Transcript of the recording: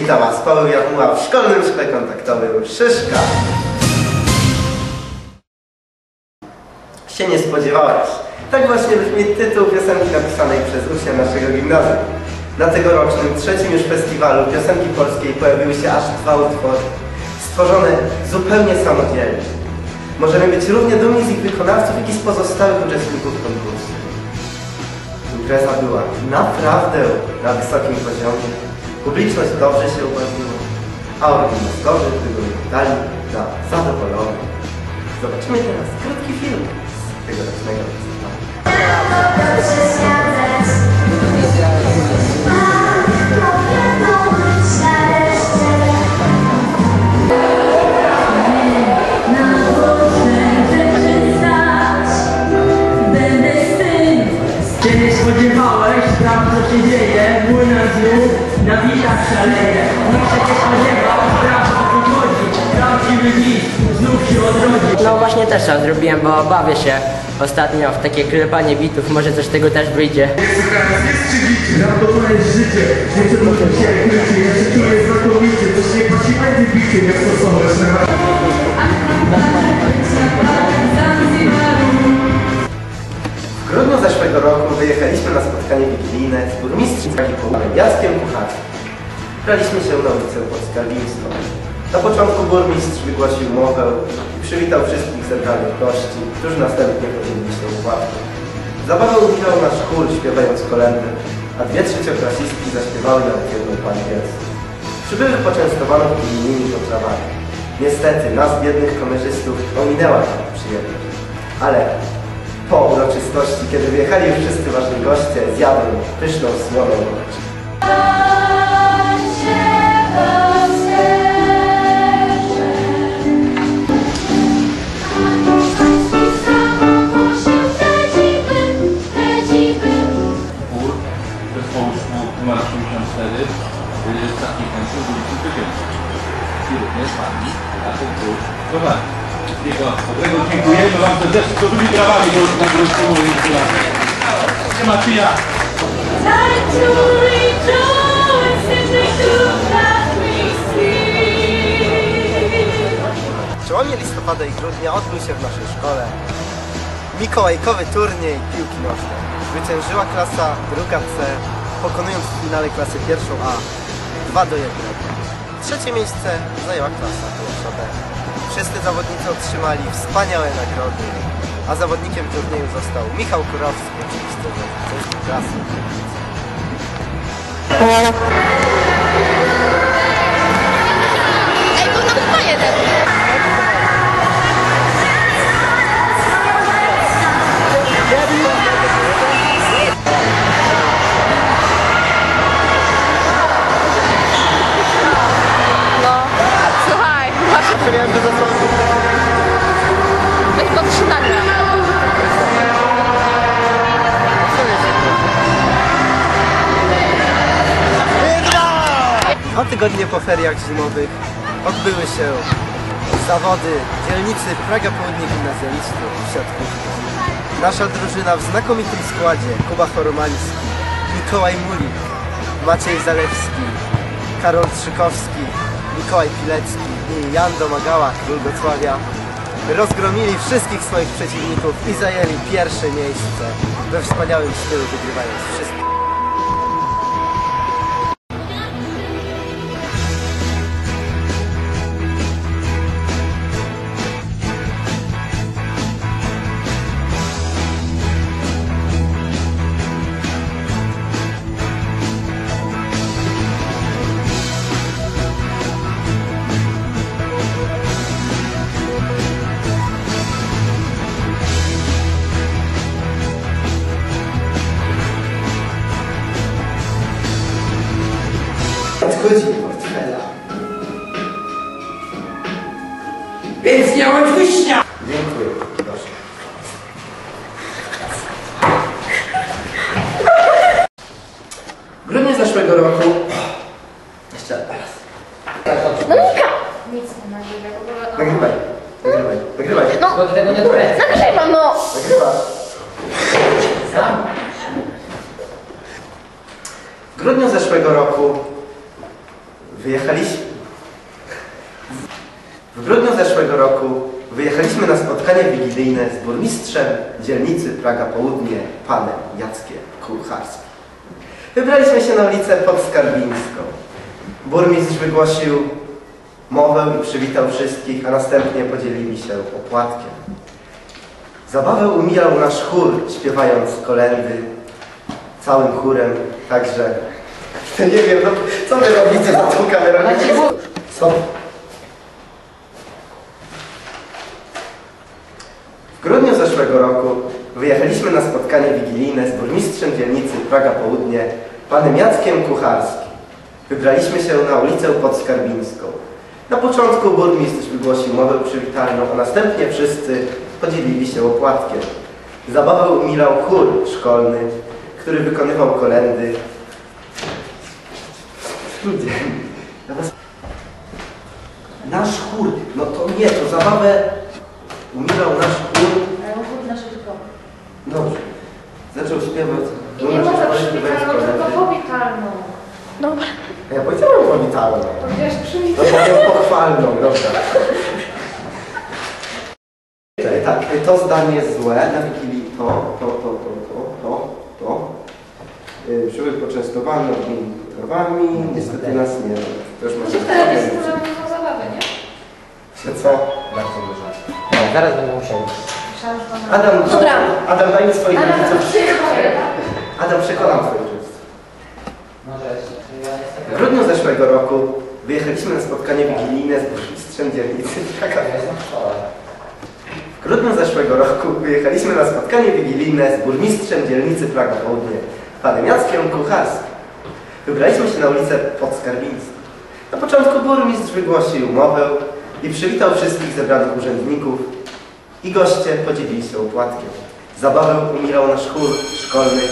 Witam Was, Paweł Jamuła w Szkolnym Szkole Kontaktowym Szyszka. Się nie spodziewałeś. Tak właśnie brzmi tytuł piosenki napisanej przez ucznia naszego gimnazjum. Na tegorocznym, trzecim już festiwalu piosenki polskiej pojawiły się aż dwa utwory, stworzone zupełnie samodzielnie. Możemy być równie dumni z ich wykonawców, jak i z pozostałych uczestników konkursu. Impreza była naprawdę na wysokim poziomie. Publiczność dobrze się ubawiła, a organizatorzy wyglądali na zadowolony. Zobaczymy teraz krótki film z tegorocznego festiwalu. Szaleje. Nikt się nie spodziewał, sprawdź o co chodzi, prawdziwy znów się odrodzi. No właśnie też to zrobiłem, bo bawię się ostatnio w takie klepanie bitów, może coś z tego też wyjdzie. Prawdą to jest życie, nie się krycie, Braliśmy się na ulicę pod Skarbnictwo. Na początku burmistrz wygłosił mowę i przywitał wszystkich zebranych gości, którzy następnie podzielili się układką. Zabawę uwitał nasz chór śpiewając kolendy, a dwie trzecioklasistki zaśpiewały nam jedną po angielsku. Przybyłych poczęstowano innymi potrawami. Niestety nas biednych kamerzystów ominęła ta przyjemność. Ale po uroczystości, kiedy wyjechali wszyscy ważni goście, zjadłem pyszną słoną gorycz. Y, z z ulicy Typięskiej. I również pani Jacek Brzuch prowadzi. Wszystkiego dobrego dziękujemy Wam serdecznie. To drugi brawami do na górze mojej gratulacje. Siema, czy ja? Time to rejoice przełomie listopada i grudnia odbył się w naszej szkole mikołajkowy turniej piłki nożnej. Zwyciężyła klasa druga C, pokonując w finale klasę pierwszą A 2 do 1. Trzecie miejsce zajęła klasa pierwsza B. Wszyscy zawodnicy otrzymali wspaniałe nagrody, a zawodnikiem turnieju został Michał Kurowski, oczywiście zespół klasy. Tygodnie po feriach zimowych odbyły się zawody dzielnicy Praga Południe Gimnazjalistów w siatkówce. Nasza drużyna w znakomitym składzie Kuba Choromański, Mikołaj Mulik, Maciej Zalewski, Karol Trzykowski, Mikołaj Pilecki i Jan Domagała, król Wrocławia rozgromili wszystkich swoich przeciwników i zajęli pierwsze miejsce we wspaniałym stylu, wygrywając wszystko. Odchodzi portfela. Więc nie bądź wyjścia! Dziękuję, proszę. W grudniu zeszłego roku... Jeszcze raz. Nic nie ma Nagrywaj, nagrywaj, nagrywaj. No, Bo tego nie dolecę. nagrywam, no. Nagrywasz. W grudniu zeszłego roku Wyjechaliśmy. W grudniu zeszłego roku wyjechaliśmy na spotkanie wigilijne z burmistrzem dzielnicy Praga Południe, panem Jackiem Kucharskim. Wybraliśmy się na ulicę Podskarbińską. Burmistrz wygłosił mowę i przywitał wszystkich, a następnie podzielili się opłatkiem. Zabawę umilał nasz chór, śpiewając kolendy całym chórem, także nie wiem, no, co wy robicie za tą kamerą? Co? W grudniu zeszłego roku wyjechaliśmy na spotkanie wigilijne z burmistrzem dzielnicy Praga Południe, panem Jackiem Kucharskim. Wybraliśmy się na ulicę Podskarbińską. Na początku burmistrz wygłosił mowę przywitalną, a następnie wszyscy podzielili się opłatkiem. Zabawę umilał chór szkolny, który wykonywał kolendy. Ludzie, nasz chór, no to nie, to zabawę umilał nasz chór. Dobrze. Zaczął śpiewać. Nie może szkolny, śpiewając przywitalną, tylko powitalną. Ja powiedziałem powitalną. To wiesz, No przywitalną. powiem pochwalną, dobra. Tak, to zdanie jest złe, na Wikilii to, to, to, to, to, to, to. Yy, Przybył poczęstowany trawami, niestety nas nie. Też No masz to wtedy jest to za zabawę, nie? Się co? Bardzo dużo. No, zaraz będę musiał. Myślałam, że to Adam, Dobra. Adam, daj mi swoich Ale to rodziców. przyjechałem. Adam, przekonam twoich rodziców. Może ja jestem... W grudniu zeszłego roku wyjechaliśmy na spotkanie wigilijne z burmistrzem dzielnicy Praga. Ja jestem w szkole. W grudniu zeszłego roku wyjechaliśmy na spotkanie wigilijne z burmistrzem dzielnicy Praga Południe, panem Jackiem Kucharskim. Wybraliśmy się na ulicę Podskarbińską. Na początku burmistrz wygłosił mowę i przywitał wszystkich zebranych urzędników i goście podzielili się opłatkiem. Zabawę umilał nasz chór szkolny,